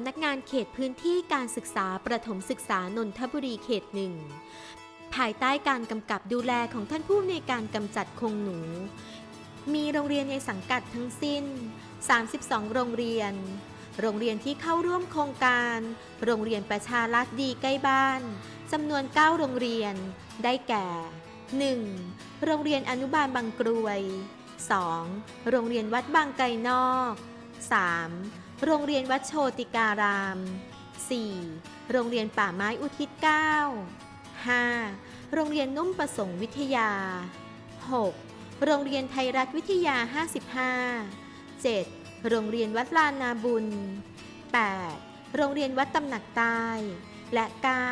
ำนักงานเขตพื้นที่การศึกษาประถมศึกษานนทบุรีเขตหนึ่งภายใต้การกำกับดูแลของท่านผู้ในการกำจัดคงหนู มีโรงเรียนในสังกัดทั้งสิ้น 32 โรงเรียน โรงเรียนที่เข้าร่วมโครงการ โรงเรียนประชารัฐดีใกล้บ้านจำนวน 9 โรงเรียน ได้แก่ 1. โรงเรียนอนุบาลบางกรวย 2. โรงเรียนวัดบางไกรนอก 3. โรงเรียนวัดโชติการาม 4. โรงเรียนป่าไม้อุทิศ 9 5. โรงเรียนนุ่มประสงค์วิทยา 6. โรงเรียนไทยรัฐวิทยา 55 7. โรงเรียนวัดลานนาบุญ 8. โรงเรียนวัดตำหนักใต้ และ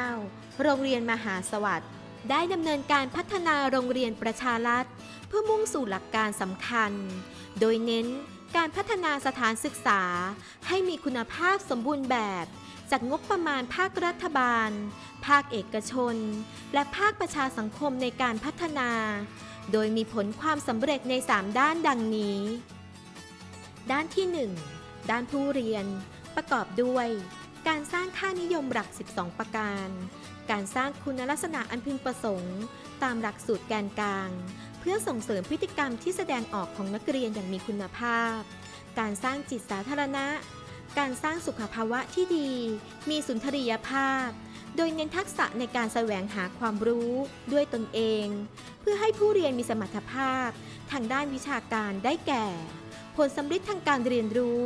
9. โรงเรียนมหาสวัสดิ์ได้ดำเนินการพัฒนาโรงเรียนประชารัฐ เพื่อมุ่งสู่หลักการสำคัญ โดยเน้น การพัฒนาสถานศึกษาให้มีคุณภาพสมบูรณ์แบบ จากงบประมาณภาครัฐบาล ภาคเอกชน และภาคประชาสังคมในการพัฒนา โดยมีผลความสำเร็จใน 3 ด้านดังนี้ ด้านที่ 1 ด้านผู้เรียน ประกอบด้วย การสร้างค่านิยมหลัก 12 ประการ การสร้างคุณลักษณะอันพึงประสงค์ ตามหลักสูตรแกนกลาง เพื่อส่งเสริมพฤติกรรมที่แสดงออกของนักเรียนอย่างมีคุณภาพ การสร้างจิตสาธารณะ การสร้างสุขภาวะที่ดี มีสุนทรียภาพ โดยเน้นทักษะในการแสวงหาความรู้ด้วยตนเอง เพื่อให้ผู้เรียนมีสมรรถภาพ ทางด้านวิชาการได้แก่ ผลสำฤทธิ์ทางการเรียนรู้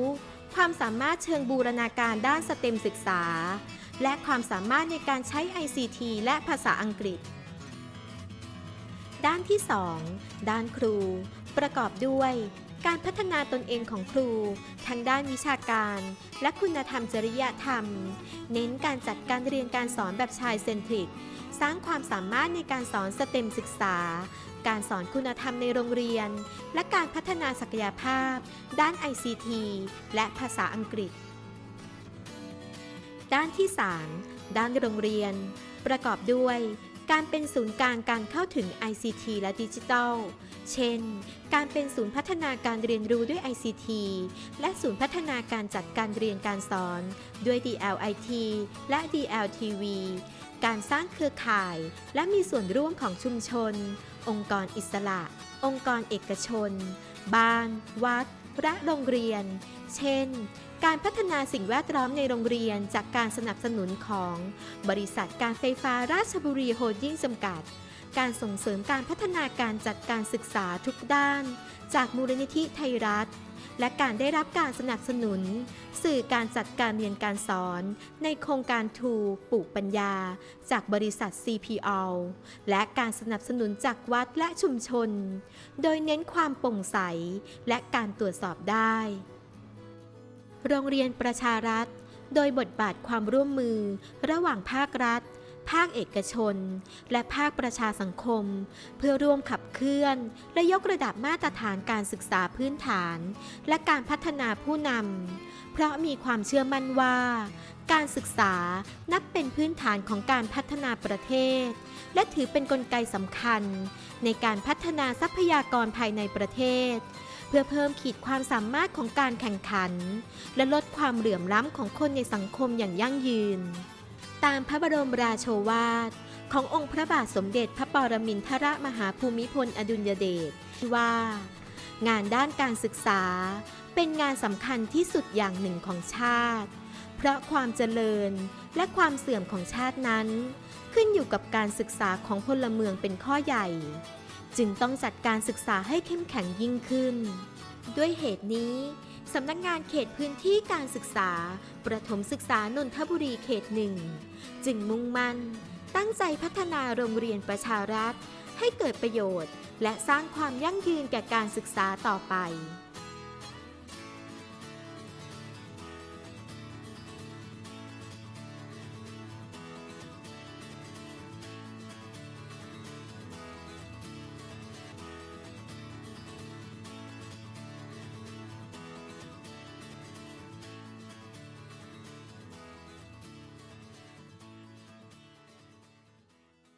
ความสามารถเชิงบูรณาการด้านสเต็มศึกษา และความสามารถในการใช้ ICT และภาษาอังกฤษ ด้านที่ 2 ด้านครู ประกอบด้วย การพัฒนาตนเองของครูทางด้านวิชาการ และคุณธรรมจริยธรรม เน้นการจัดการเรียนการสอนแบบชายเซนทริก สร้างความสามารถในการสอนสเต็มศึกษา การสอนคุณธรรมในโรงเรียน และการพัฒนาศักยภาพ ด้าน ICT และภาษาอังกฤษ ด้านที่ 3 ด้านโรงเรียน ประกอบด้วย การเป็นศูนย์กลางการเข้าถึง ICT และดิจิทัล เช่น การเป็นศูนย์พัฒนาการเรียนรู้ด้วย ICT และศูนย์พัฒนาการจัดการเรียนการสอนด้วย DLIT และ DLTV การสร้างเครือข่าย และมีส่วนร่วมของชุมชน องค์กรอิสระ องค์กรเอกชน บ้าน วัด และโรงเรียน เช่น การพัฒนาสิ่งแวดล้อมในโรงเรียนจากการสนับสนุนของบริษัทการไฟฟ้าราชบุรีโฮลดิ้งจำกัด การส่งเสริมการพัฒนาการจัดการศึกษาทุกด้าน จากมูลนิธิไทยรัฐ และการได้รับการสนับสนุน สื่อการจัดการเรียนการสอน ในโครงการทูปลูกปัญญา จากบริษัท CPO และการสนับสนุนจากวัดและชุมชน โดยเน้นความโปร่งใส และการตรวจสอบได้ โรงเรียนประชารัฐ โดยบทบาทความร่วมมือ ระหว่างภาครัฐ ภาคเอกชน และภาคประชาสังคม เพื่อร่วมขับเคลื่อน และยกระดับมาตรฐานการศึกษาพื้นฐาน และการพัฒนาผู้นำเพราะมีความเชื่อมั่นว่า การศึกษานับเป็นพื้นฐานของการพัฒนาประเทศ และถือเป็นนกลไกสำคัญ ในการพัฒนาทรัพยากรภายในประเทศ เพื่อเพิ่มขีดความสามารถของการแข่งขัน และลดความเหลื่อมล้ำของคนในสังคมอย่างยั่งยืน ตามพระบรมราโชวาท ขององค์พระบาทสมเด็จพระปรมินทรมหาภูมิพลอดุลยเดชที่ว่า งานด้านการศึกษา เป็นงานสำคัญที่สุดอย่างหนึ่งของชาติ เพราะความเจริญและความเสื่อมของชาตินั้น ขึ้นอยู่กับการศึกษาของพลเมืองเป็นข้อใหญ่ จึงต้องจัดการศึกษาให้เข้มแข็งยิ่งขึ้น ด้วยเหตุนี้สำนักงานเขตพื้นที่การศึกษา ประถมศึกษานนทบุรีเขตหนึ่งจึงมุ่งมั่น ตั้งใจพัฒนาโรงเรียนประชารัฐ ให้เกิดประโยชน์ และสร้างความยั่งยืนแก่การศึกษาต่อไป